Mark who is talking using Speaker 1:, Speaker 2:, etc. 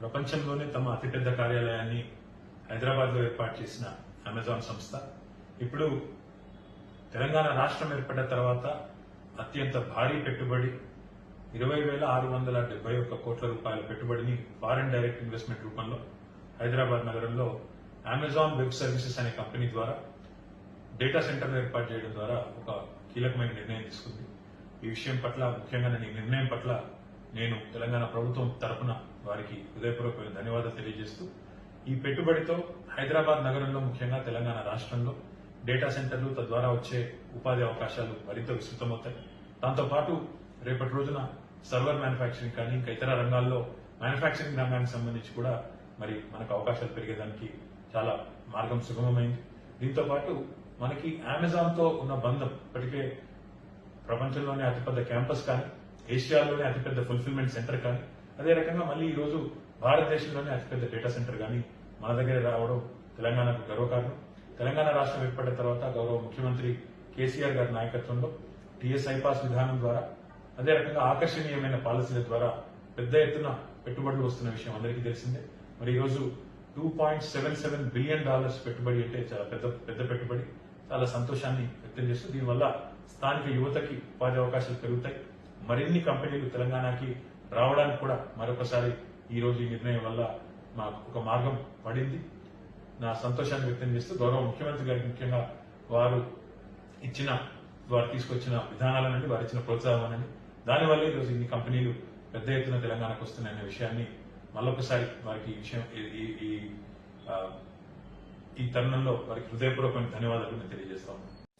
Speaker 1: ప్రపంచంలోనే తమ అతిపెద్ద కార్యాలయాన్ని హైదరాబాద్లో ఏర్పాటు చేసిన అమెజాన్ సంస్థ. ఇప్పుడు తెలంగాణ రాష్ట్రం ఏర్పడిన తర్వాత అత్యంత భారీ పెట్టుబడి ఇరవై వేల ఆరు వందల డెబ్బై ఒక్క కోట్ల రూపాయల పెట్టుబడిని ఫారెన్ డైరెక్ట్ ఇన్వెస్ట్మెంట్ రూపంలో హైదరాబాద్ నగరంలో అమెజాన్ వెబ్ సర్వీసెస్ అనే కంపెనీ ద్వారా డేటా సెంటర్ ఏర్పాటు చేయడం ద్వారా ఒక కీలకమైన నిర్ణయం తీసుకుంది. ఈ విషయం పట్ల ముఖ్యంగా నేను ఈ నిర్ణయం పట్ల నేను తెలంగాణ ప్రభుత్వం తరపున వారికి హృదయపూర్వక ధన్యవాదాలు తెలియజేస్తూ ఈ పెట్టుబడితో హైదరాబాద్ నగరంలో ముఖ్యంగా తెలంగాణ రాష్ట్రంలో డేటా సెంటర్లు తద్వారా వచ్చే ఉపాధి అవకాశాలు మరింత విస్తృతమవుతాయి. దాంతోపాటు రేపటి రోజున సర్వర్ మ్యానుఫ్యాక్చరింగ్ కానీ ఇంకా ఇతర రంగాల్లో మ్యానుఫ్యాక్చరింగ్ రంగానికి సంబంధించి కూడా మరి మనకు అవకాశాలు పెరిగేదానికి చాలా మార్గం సుగమమైంది. దీంతో పాటు మనకి అమెజాన్తో ఉన్న బంధం ఇప్పటికే ప్రపంచంలోనే అతిపెద్ద క్యాంపస్ కానీ ఏషియాలోనే అతిపెద్ద ఫుల్ఫిల్మెంట్ సెంటర్ కానీ అదే రకంగా మళ్ళీ ఈ రోజు భారతదేశంలోనే అతిపెద్ద డేటా సెంటర్ కానీ మన దగ్గర రావడం తెలంగాణకు గర్వకారణం. తెలంగాణ రాష్ట్రం ఏర్పడిన తర్వాత గౌరవ ముఖ్యమంత్రి కేసీఆర్ గారి నాయకత్వంలో టీఎస్ ఐపాస్ విధానం ద్వారా అదే రకంగా ఆకర్షణీయమైన పాలసీల ద్వారా పెద్ద ఎత్తున పెట్టుబడులు వస్తున్న విషయం అందరికీ తెలిసిందే. మరి ఈ రోజు two point seven seven billion dollars పెట్టుబడి అంటే చాలా పెద్ద పెద్ద పెట్టుబడి. చాలా సంతోషాన్ని వ్యక్తం చేస్తూ దీనివల్ల స్థానిక యువతకి ఉపాధి అవకాశాలు పెరుగుతాయి. మరిన్ని కంపెనీలు తెలంగాణకి రావడానికి కూడా మరొకసారి ఈ రోజు ఈ నిర్ణయం వల్ల మాకు ఒక మార్గం పడింది. నా సంతోషాన్ని వ్యక్తం చేస్తూ గౌరవ ముఖ్యమంత్రి గారికి ముఖ్యంగా వారు ఇచ్చిన వారు తీసుకొచ్చిన విధానాలనండి వారు ఇచ్చిన ప్రోత్సాహం దానివల్ల ఈరోజు ఇన్ని కంపెనీలు పెద్ద ఎత్తున తెలంగాణకు వస్తున్నాయనే విషయాన్ని మళ్ళొకసారి వారికి ఈ విషయం ఈ- ఈ- తరుణంలో వారికి హృదయపూర్వకమైన ధన్యవాదాలు నేను తెలియజేస్తా ఉన్నాను.